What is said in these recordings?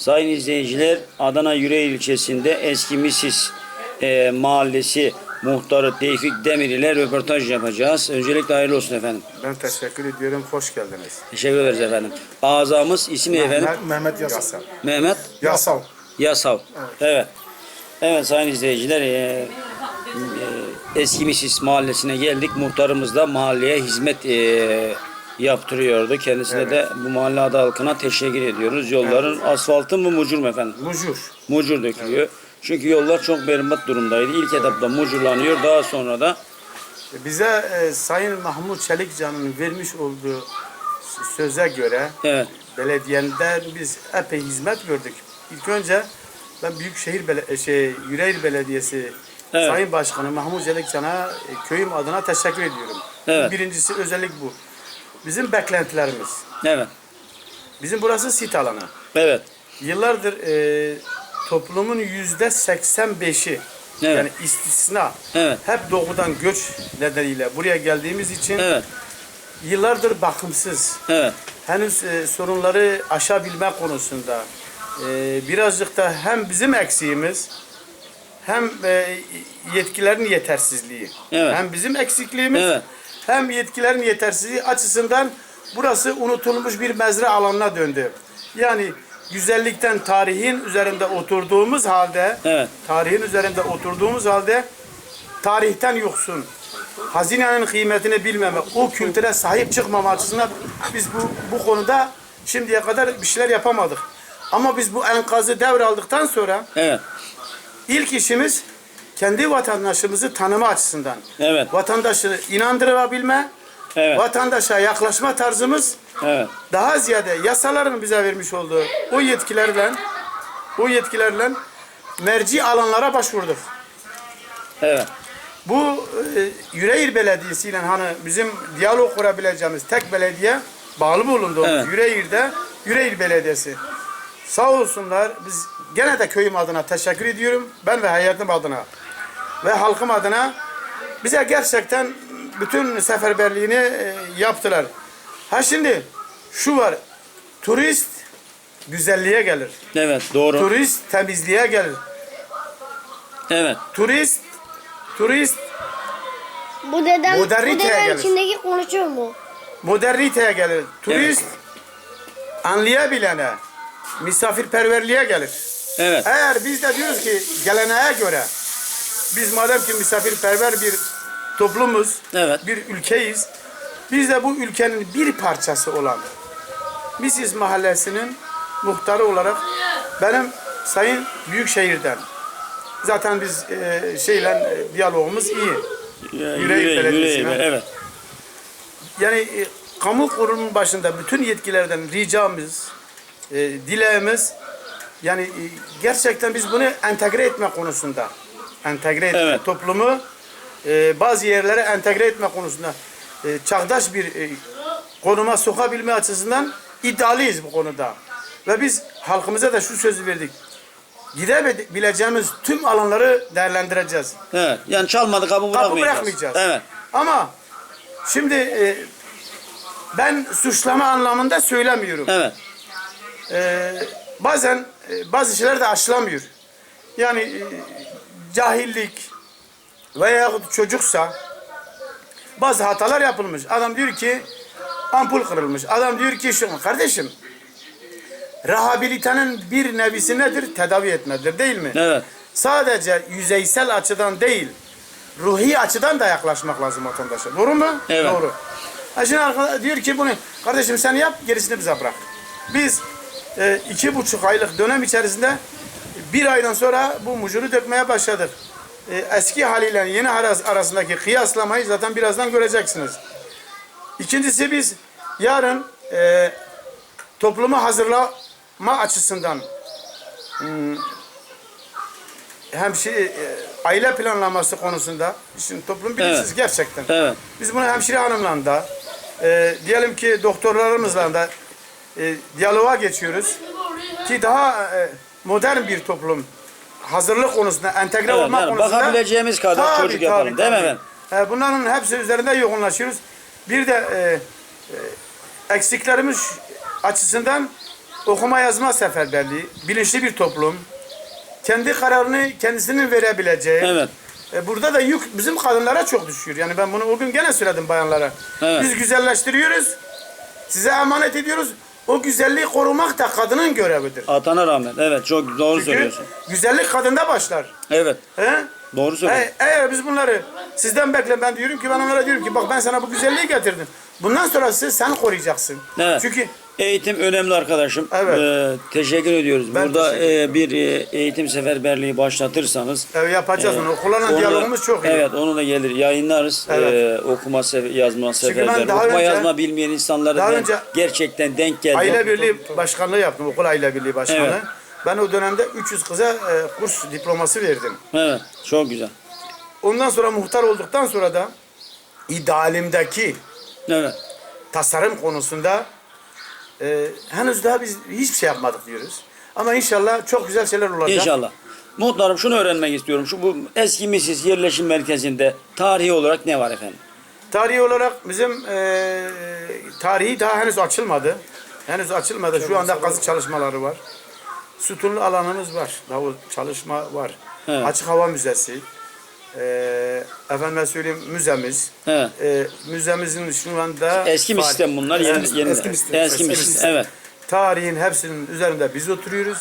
Sayın izleyiciler Adana Yüreğir ilçesinde eski Misis e, mahallesi muhtarı Tevfik Demir ile röportaj yapacağız. Öncelikle hayırlı olsun efendim. Ben teşekkür ediyorum. Hoş geldiniz. Teşekkür ederiz efendim. Ağzamız ismi efendim Mehmet, Mehmet Yasal. Mehmet Yasal. Yasav. Evet. evet. sayın izleyiciler e, e, eski Misis mahallesine geldik. Muhtarımız da mahalleye hizmet e, yaptırıyordu. Kendisine de bu mahalle adı halkına teşekkür ediyoruz. Yolların asfaltı mı mucur mu efendim? Mucur. Mucur dökülüyor. Çünkü yollar çok berbat durumdaydı. İlk etapta mucurlanıyor. Daha sonra da Bize e, Sayın Mahmut Çelikcan'ın vermiş olduğu söze göre evet. belediyenden biz epey hizmet gördük. İlk önce ben Büyükşehir Bele şey, Yüreğir Belediyesi Evet. Sayın Başkanı Mahmut Çelikcan'a e, köyüm adına teşekkür ediyorum. Evet. Birincisi özellik bu. Bizim beklentilerimiz. Evet. Bizim burası sit alanı. Evet. Yıllardır e, toplumun yüzde 85'i Evet. yani istisna Evet. hep doğudan göç nedeniyle buraya geldiğimiz için Evet. yıllardır bakımsız. Evet. Henüz e, sorunları aşabilme konusunda e, birazcık da hem bizim eksiğimiz hem e, yetkilerin yetersizliği. Evet. Hem bizim eksikliğimiz Evet. Hem yetkilerin yetersizliği açısından burası unutulmuş bir mezre alanına döndü. Yani güzellikten tarihin üzerinde oturduğumuz halde Evet. tarihin üzerinde oturduğumuz halde tarihten yoksun. Hazinenin kıymetini bilmeme, o kültüre sahip çıkmama açısından biz bu, bu konuda şimdiye kadar bir şeyler yapamadık. Ama biz bu enkazı devraldıktan sonra Evet. ilk işimiz kendi vatandaşımızı tanıma açısından. Evet. Vatandaşı inandırabilme, Evet. vatandaşa yaklaşma tarzımız Evet. daha ziyade yasaların bize vermiş olduğu o yetkilerle o yetkilerle merci alanlara başvurduk. Evet. Bu e, Yüreğir Belediyesi ile hani bizim diyalog kurabileceğimiz tek belediye bağlı bulunduğumuz Evet. Yüreğir'de Yüreğir Belediyesi. Sağ olsunlar biz gene de köyüm adına teşekkür ediyorum. Ben ve hayatım adına ve halkım adına bize gerçekten bütün seferberliğini e, yaptılar. Ha şimdi şu var. Turist güzelliğe gelir. Evet. Doğru. Turist temizliğe gelir. Evet. Turist turist Bu dedem, bu Moderniteye dedem gelir. içindeki konuşuyor mu? moderniteye gelir. Turist anlayabilene, misafirperverliğe gelir. Evet. Eğer biz de diyoruz ki geleneğe göre biz madem ki misafirperver bir toplumuz, Evet. bir ülkeyiz. Biz de bu ülkenin bir parçası olan Misis Mahallesi'nin muhtarı olarak benim Sayın Büyükşehir'den zaten biz e, şeyle e, diyalogumuz iyi. Yüreği, Belediyesi'ne. yüreği, evet. Yani e, kamu kurumunun başında bütün yetkilerden ricamız, e, dileğimiz yani e, gerçekten biz bunu entegre etme konusunda entegre etme Evet. toplumu e, bazı yerlere entegre etme konusunda e, çağdaş bir e, konuma sokabilme açısından iddialıyız bu konuda. Ve biz halkımıza da şu sözü verdik. Gidebileceğimiz tüm alanları değerlendireceğiz. Evet. Yani çalmadı kapı Kapı bırakmayacağız. bırakmayacağız. Evet. Ama şimdi e, ben suçlama anlamında söylemiyorum. Evet. E, bazen e, bazı şeyler de aşılamıyor. Yani e, cahillik veya çocuksa bazı hatalar yapılmış. Adam diyor ki ampul kırılmış. Adam diyor ki şu kardeşim rehabilitenin bir nevisi nedir? Tedavi etmedir değil mi? Evet. Sadece yüzeysel açıdan değil, ruhi açıdan da yaklaşmak lazım vatandaşa. Doğru mu? Evet. Doğru. Ha şimdi arkadaş diyor ki bunu, kardeşim sen yap, gerisini bize bırak. Biz e, iki buçuk aylık dönem içerisinde bir aydan sonra bu mucuru dökmeye başladık. E, eski haliyle yeni hali arasındaki kıyaslamayı zaten birazdan göreceksiniz. İkincisi biz yarın e, toplumu hazırlama açısından hmm, hem şey, e, aile planlaması konusunda şimdi toplum bilirsiniz Evet. gerçekten. Evet. Biz bunu hemşire hanımla da e, diyelim ki doktorlarımızla da e, diyaloğa geçiyoruz ki daha e, modern bir toplum hazırlık konusunda entegre Evet, olmak yani konusunda bakabileceğimiz kadar çocuk yapalım, değil mi efendim? E, bunların hepsi üzerinde yoğunlaşıyoruz. Bir de e, e, eksiklerimiz açısından okuma yazma seferberliği, bilinçli bir toplum, kendi kararını kendisinin verebileceği. Evet. E, burada da yük bizim kadınlara çok düşüyor. Yani ben bunu o gün gene söyledim bayanlara. Evet. Biz güzelleştiriyoruz, size emanet ediyoruz. O güzelliği korumak da kadının görevidir. Atana rağmen. Evet çok doğru Çünkü söylüyorsun. güzellik kadında başlar. Evet. He? Doğru söylüyorsun. E, eğer biz bunları sizden bekle ben diyorum ki ben onlara diyorum ki bak ben sana bu güzelliği getirdim. Bundan sonrası sen koruyacaksın. Evet. Çünkü Eğitim önemli arkadaşım. Evet. Ee, teşekkür ediyoruz. Ben Burada teşekkür e, bir e, eğitim seferberliği başlatırsanız e, yapacağız onu. Okullarla onu da- diyalogumuz çok iyi. Evet onu da gelir yayınlarız. Evet. Ee, okuma sev- yazma daha Okuma önce- yazma bilmeyen insanları daha önce gerçekten denk geldim. Aile Birliği Başkanlığı yaptım. Okul Aile Birliği Başkanı. Evet. Ben o dönemde 300 kıza e, kurs diploması verdim. Evet çok güzel. Ondan sonra muhtar olduktan sonra da idealimdeki Evet. tasarım konusunda e, henüz daha biz hiçbir şey yapmadık diyoruz. Ama inşallah çok güzel şeyler olacak. İnşallah. Muhtarım şunu öğrenmek istiyorum. Şu bu eski Misis yerleşim merkezinde tarihi olarak ne var efendim? Tarihi olarak bizim e, tarihi daha henüz açılmadı. Henüz açılmadı. Şu anda kazı çalışmaları var. Sütunlu alanımız var. O çalışma var. Evet. Açık hava müzesi. E, efendime söyleyeyim müzemiz. Evet. E, müzemizin şu anda Eski mi sistem bunlar? Yeni, Eski- yeni, eski mi sistem? Eski mi Eski sistem? Evet. Tarihin hepsinin üzerinde biz oturuyoruz.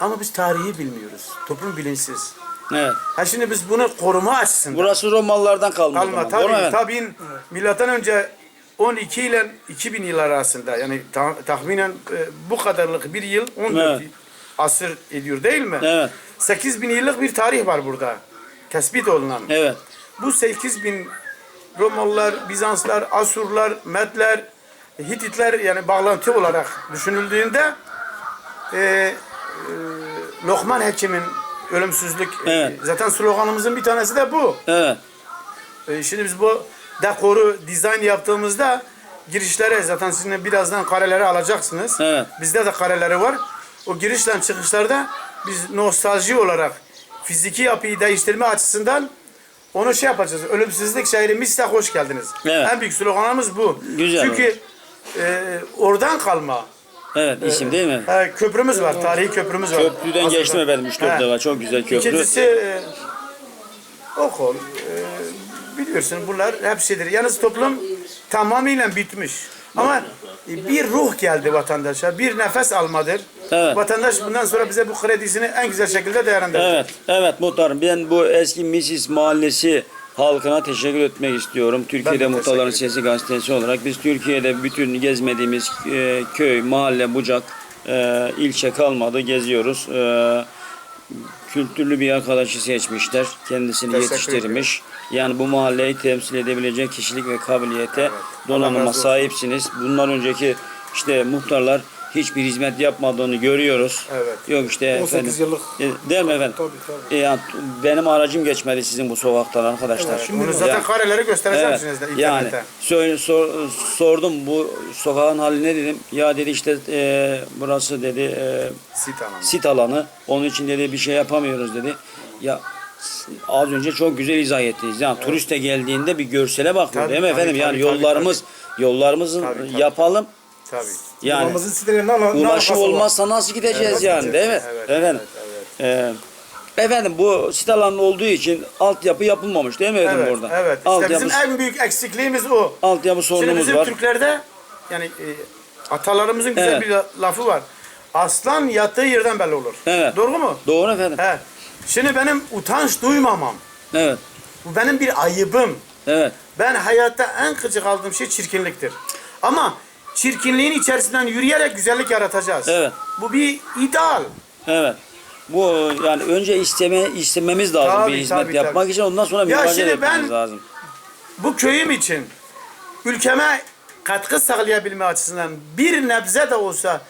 Ama biz tarihi bilmiyoruz. Toplum bilinçsiz. Evet. Ha şimdi biz bunu koruma açısından. Burası Romalılardan kalma. o Kalma zaman. Doğru mu tabii efendim? tabii milattan önce 12 ile 2000 yıl arasında yani ta- tahminen e, bu kadarlık bir yıl 14 Evet. asır ediyor değil mi? Evet. 8000 yıllık bir tarih var burada. Tespit olunan. Evet. Bu 8000 Romalılar, Bizanslar, Asurlar, Medler, Hititler yani bağlantı olarak düşünüldüğünde e, e, Lokman Hekim'in ölümsüzlük e, Evet. zaten sloganımızın bir tanesi de bu. Evet. E, Şimdi biz bu dekoru dizayn yaptığımızda girişlere zaten sizin birazdan kareleri alacaksınız. Evet. Bizde de kareleri var. O girişten çıkışlarda biz nostalji olarak fiziki yapıyı değiştirme açısından onu şey yapacağız. Ölümsüzlük şehri Mis'te hoş geldiniz. Evet. En büyük sloganımız bu. Güzel Çünkü e, oradan kalma Evet isim değil mi? e, köprümüz var. Tarihi köprümüz var. Köprüden geçtim efendim 3-4 He. defa. Çok güzel köprü. İkincisi e, okul. E, biliyorsun bunlar hep şeydir. Yalnız toplum tamamıyla bitmiş. Ama bir ruh geldi vatandaşa. Bir nefes almadır. Evet. Vatandaş bundan sonra bize bu kredisini en güzel şekilde değerlendirecek. Evet, evet muhtarım. Ben bu eski Misis Mahallesi halkına teşekkür etmek istiyorum. Türkiye'de Muhtarların. Sesi gazetesi olarak biz Türkiye'de bütün gezmediğimiz e, köy, mahalle, bucak, e, ilçe kalmadı. Geziyoruz. E, kültürlü bir arkadaşı seçmişler. Kendisini Teşekkür yetiştirmiş. Yani bu mahalleyi temsil edebilecek kişilik ve kabiliyete, Allah donanıma sahipsiniz. Bundan önceki işte muhtarlar hiçbir hizmet yapmadığını görüyoruz. Evet. Yok işte 18 efendim. yıllık. E, Değil mi efendim? Tabii, tabii. E, yani benim aracım geçmedi sizin bu sokaktan arkadaşlar. Bunu zaten Ya- kareleri göstereceğim Evet. size Yani söyle, sor- sordum bu sokağın hali ne dedim. Ya dedi işte e, burası dedi e, Sit alanı. sit alanı. Onun için dedi bir şey yapamıyoruz dedi. Ya az önce çok güzel izah ettiniz. Yani turist de geldiğinde bir görsele bakıyor Tabii, değil mi tabii, efendim? yani tabii, tabii, yollarımız yollarımızı Tabii, tabii. yapalım. Tabii. Yani Babamızın sitelerine al. ulaşım olmazsa nasıl gideceğiz yani değil mi? Evet, efendim. evet, Ee, efendim bu sit alanı olduğu için altyapı yapılmamış değil mi efendim Evet, burada? evet. İşte Altyapı, bizim en büyük eksikliğimiz o. altyapı Şimdi sorunumuz bizim var. Türklerde yani e, atalarımızın güzel Evet. bir la- lafı var. Aslan yattığı yerden belli olur. Evet. Doğru mu? Doğru efendim. He. Şimdi benim utanç duymamam. Evet. Bu benim bir ayıbım. Evet. Ben hayatta en gıcık aldığım şey çirkinliktir. Ama çirkinliğin içerisinden yürüyerek güzellik yaratacağız. Evet. Bu bir ideal. Evet. Bu yani önce isteme istememiz lazım Tabii, bir hizmet tabii, yapmak tabii. için ondan sonra Ya müracaat şimdi etmemiz ben- lazım. Bu köyüm için ülkeme katkı sağlayabilme açısından bir nebze de olsa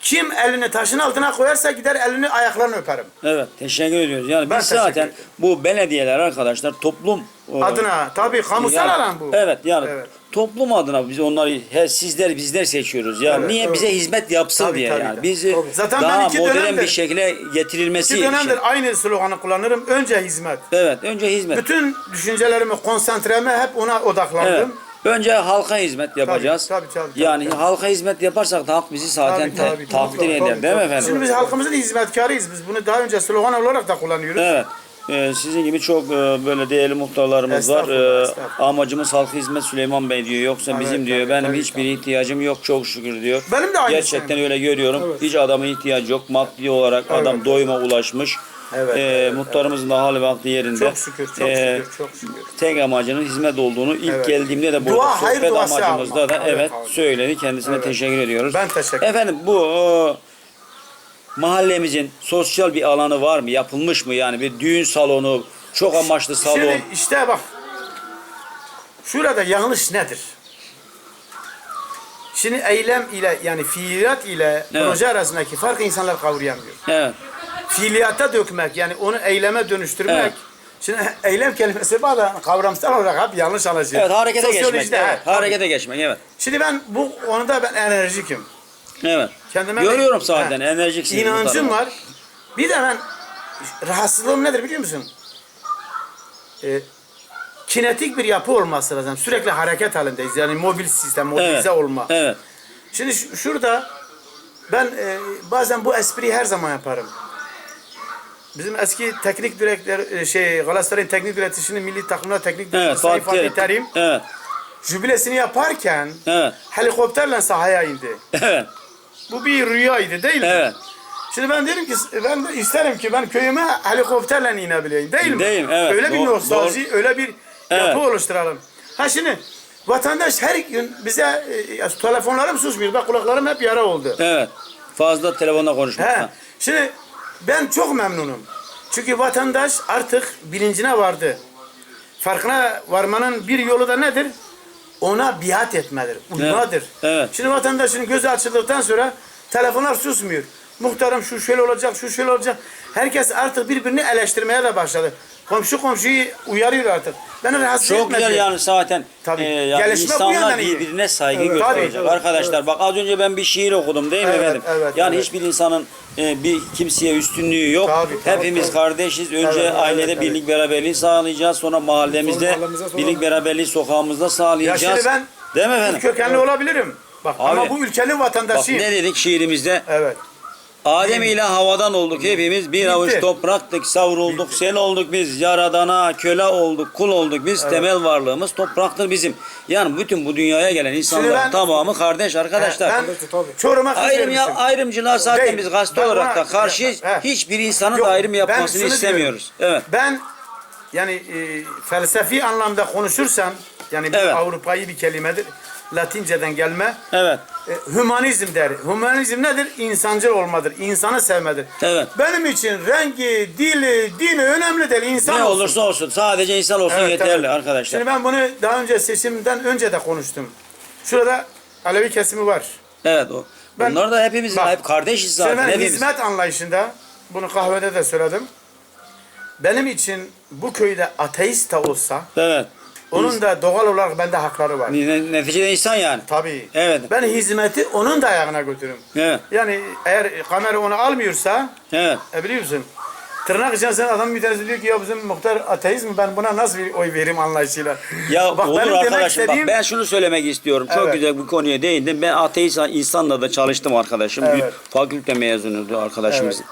kim elini taşın altına koyarsa gider elini ayaklarını öperim. Evet. Teşekkür ediyoruz. Yani Ben biz teşekkür zaten bu belediyeler arkadaşlar toplum o- Adına tabii kamusal Yani- alan bu. Evet yani Evet. toplum adına biz onları he, sizler bizler seçiyoruz. Yani Evet, niye evet. bize hizmet yapsın Tabii, diye tabii, yani. tabii. Bizi Tabii. Zaten ben daha iki modern dönemdir- bir şekilde getirilmesi İki dönemdir için. aynı sloganı kullanırım. Önce hizmet. Evet, önce hizmet. Bütün düşüncelerimi, konsantremi hep ona odaklandım. Evet. Önce halka hizmet yapacağız. tabii, tabii, tabii, yani tabii. halka hizmet yaparsak da halk bizi zaten Tabii, tabii, takdir tabii, eder tabii, değil mi tabii. efendim? Şimdi biz halkımızın hizmetkarıyız. Biz bunu daha önce slogan olarak da kullanıyoruz. Evet. Ee, sizin gibi çok e, böyle değerli muhtarlarımız var. Ee, estağfurullah. amacımız halk hizmet Süleyman Bey diyor. Yoksa Evet, bizim diyor tabii, benim tabii, hiçbir tabii. ihtiyacım yok çok şükür diyor. Benim de aynı Gerçekten şeyim. öyle görüyorum. Hiç adamın ihtiyacı yok. Maddi olarak adam Evet. doyuma ulaşmış. Evet, Ee, evet, muhtarımızın da hali vakti yerinde. Çok şükür, çok Ee, şükür, çok şükür. Tek amacının hizmet olduğunu ilk Evet. geldiğimde de burada Dua, sohbet amacımızda da Evet, evet, abi. söyledi. Kendisine Evet. teşekkür ediyoruz. Ben teşekkür Efendim bu e, mahallemizin sosyal bir alanı var mı? Yapılmış mı? Yani bir düğün salonu, çok amaçlı salon. Şimdi işte bak. Şurada yanlış nedir? Şimdi eylem ile yani fiiliyat ile Evet. proje arasındaki farkı insanlar kavrayamıyor. Evet. Fiiliyata dökmek yani onu eyleme dönüştürmek. Evet. Şimdi eylem kelimesi bazen kavramsal olarak hep yanlış anlaşılıyor. Evet harekete geçmek. Sosyolojide, Evet, he, harekete geçmek evet. Şimdi ben bu konuda ben enerjikim. Evet. Kendime Görüyorum zaten bu İnancım var. Bir de ben rahatsızlığım nedir biliyor musun? Ee, kinetik bir yapı olması lazım. Sürekli hareket halindeyiz. Yani mobil sistem, mobilize Evet. olma. Evet. Şimdi şu- şurada ben e, bazen bu espriyi her zaman yaparım. Bizim eski teknik direktör e, şey Galatasaray'ın teknik direktörünün milli takımına teknik Evet. direktörü Sayın Fatih Fatih Terim Evet. jübilesini yaparken Evet. helikopterle sahaya indi. Evet. Bu bir rüyaydı değil mi? Evet. Şimdi ben dedim ki ben de isterim ki ben köyüme helikopterle inebileyim değil mi? Değil mi? Evet. Öyle bir Doğru- nostalji, öyle bir Evet. yapı oluşturalım. Ha şimdi vatandaş her gün bize e, telefonlarım susmuyor. Bak kulaklarım hep yara oldu. Evet. Fazla telefonda He. konuşmaktan. Şimdi ben çok memnunum. Çünkü vatandaş artık bilincine vardı. Farkına varmanın bir yolu da nedir? Ona biat etmedir, uymadır. evet. Şimdi vatandaşın gözü açıldıktan sonra telefonlar susmuyor. Muhtarım şu şöyle olacak, şu şöyle olacak. Herkes artık birbirini eleştirmeye de başladı. Komşu komşuyu uyarıyor artık. Beni rahatsız Çok etme güzel yani zaten Tabii. e, yani Gelişme bu insanlar yönden iyi. birbirine saygı Evet. gösterecek. Tabii, evet, Arkadaşlar bak az önce ben bir şiir okudum değil mi Evet, efendim? evet, yani evet. hiçbir insanın e, bir kimseye üstünlüğü yok. Tabii, tabii, Hepimiz tabii. kardeşiz. Önce Evet, ailede evet. birlik beraberliği sağlayacağız. Sonra mahallemizde Sonra mahallemize, sonra- birlik beraberliği sokağımızda Ya sağlayacağız. şimdi ben değil mi efendim? kökenli olabilirim. Bak ama Abi, bu ülkenin Bak vatandaşıyım. ne dedik şiirimizde? Evet. Adem ile havadan olduk hepimiz. Bir avuç topraktık, savrulduk, sel olduk biz. Yaradana köle olduk, kul olduk biz. Temel varlığımız topraktır bizim. Yani bütün bu dünyaya gelen insanların ben- tamamı kardeş arkadaşlar. Ben Çorum'a Ayrım ya, ayrımcılığa zaten Değil. biz gazete Ben olarak da ona- karşıyız. He. Hiçbir insanın Yok, da ayrım ben yapmasını şunu istemiyoruz. diyorum. Evet. Ben yani e, felsefi anlamda konuşursam yani bu Evet. Avrupa'yı bir kelimedir. Latinceden gelme. Evet. E, hümanizm der. Hümanizm nedir? İnsancıl olmadır. İnsanı sevmedir. Evet. Benim için rengi, dili, dini önemli değil. İnsan Ne olsun. olursa olsun. Sadece insan olsun Evet, yeterli tabii. arkadaşlar. Şimdi ben bunu daha önce seçimden önce de konuştum. Şurada Alevi kesimi var. Evet o. Ben- Bunlar da hepimiz Bak, hep kardeşiz Şimdi zaten ben hepimiz. hizmet anlayışında, bunu kahvede de söyledim. Benim için bu köyde ateist de olsa, Evet. Onun da doğal olarak bende hakları var. Ne- Neticede insan yani. Tabii. Evet. Ben hizmeti onun da ayağına götürürüm. Evet. Yani eğer kamera onu almıyorsa, Evet. e biliyor musun? Tırnak içerisinde adam bir tanesi diyor ki ya bizim muhtar ateist mi ben buna nasıl bir oy vereyim anlayışıyla. Ya Bak, olur benim demek arkadaşım istediğim- bak ben şunu söylemek istiyorum. Çok Evet. güzel bu konuya değindim. Ben ateist insanla da çalıştım arkadaşım. Evet. Bir fakülte mezunuydu arkadaşımız. Ee,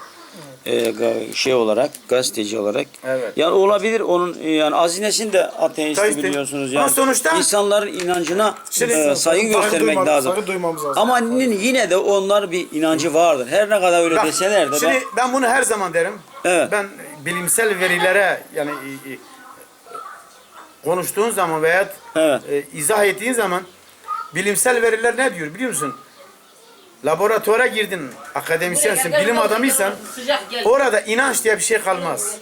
ga- şey olarak, gazeteci olarak. Evet. Yani olabilir onun e, yani azinesini de ateist biliyorsunuz Ama yani. sonuçta- insanların inancına Şimdi- e, saygı göstermek duymak- lazım. saygı duymamız lazım. Ama yine de onlar bir inancı vardır. Her ne kadar öyle Bak, deseler de şimdi ben ben bunu her zaman derim. Evet. Ben bilimsel verilere yani e, e, konuştuğun zaman veya Evet. e, izah ettiğin zaman bilimsel veriler ne diyor biliyor musun? Laboratuvara girdin, akademisyensin, bilim adamıysan orada inanç diye bir şey kalmaz.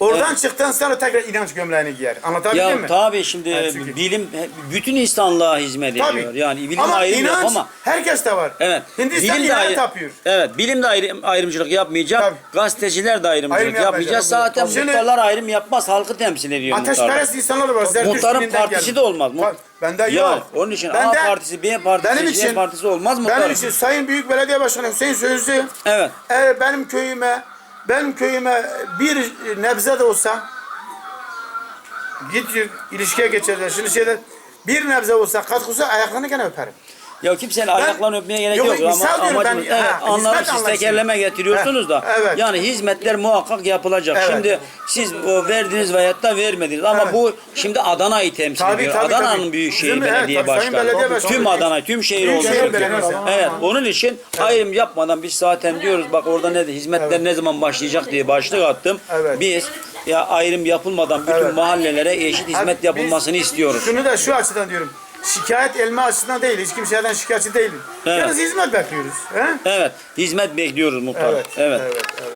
Oradan çıktıktan sonra tekrar inanç gömleğini giyer. Anlatabildim ya mi? tabii şimdi Yani çünkü- bilim bütün insanlığa hizmet ediyor. Tabii. Yani bilim ama ayrım inanç yok ama herkes de var. Evet. Hindistan Bilim de ayrı- tapıyor. Evet, bilim de ayrım, ayrımcılık yapmayacak. Tabii. Gazeteciler de ayrımcılık Ayrım yapmayacak. Zaten Şimdi- muhtarlar ayrım yapmaz. Halkı temsil ediyor. Ateşperest insanlar var. Zerdüşt Muhtarın partisi gelmiş. de olmaz. Mu- Bak, Bende yok. Yani onun için Ben A de- partisi, B partisi, benim C için- partisi olmaz muhtarın. Benim için Sayın Büyük Belediye Başkanı Hüseyin Sözlü Evet. eğer benim köyüme benim köyüme bir nebze de olsa git ilişkiye geçerler. Şimdi şeyde bir nebze olsa katkısı ayaklarını gene öperim. Ya kimsenin ayaklarını öpmeye gerek Yok, yok, ama misal diyorum ben, evet, ha, hizmet siz anlayışı. tekerleme getiriyorsunuz da evet. yani hizmetler muhakkak yapılacak. Evet. Şimdi siz o verdiniz veyahut da vermediniz ama Evet. bu şimdi Adana'yı temsil Tabii, ediyor. tabii, Adana'nın tabii. Büyükşehir Bizim, evet, Belediye tabii, Sayın Başkanı. Belediye Başkanı. Tüm Adana, tüm şehir Büyükşehir olacak. Belediyesi. Evet, onun için ayrım yapmadan biz zaten diyoruz bak orada ne hizmetler ne zaman başlayacak diye başlık attım. Evet. Biz ya ayrım yapılmadan bütün Evet. mahallelere eşit hizmet yapılmasını istiyoruz. Şunu da şu açıdan diyorum. Şikayet elma açısından değil. Hiç kimseden şikayetçi değilim. Evet. Yalnız hizmet bekliyoruz. He? Evet, hizmet bekliyoruz muhtar. Evet. evet. evet, evet.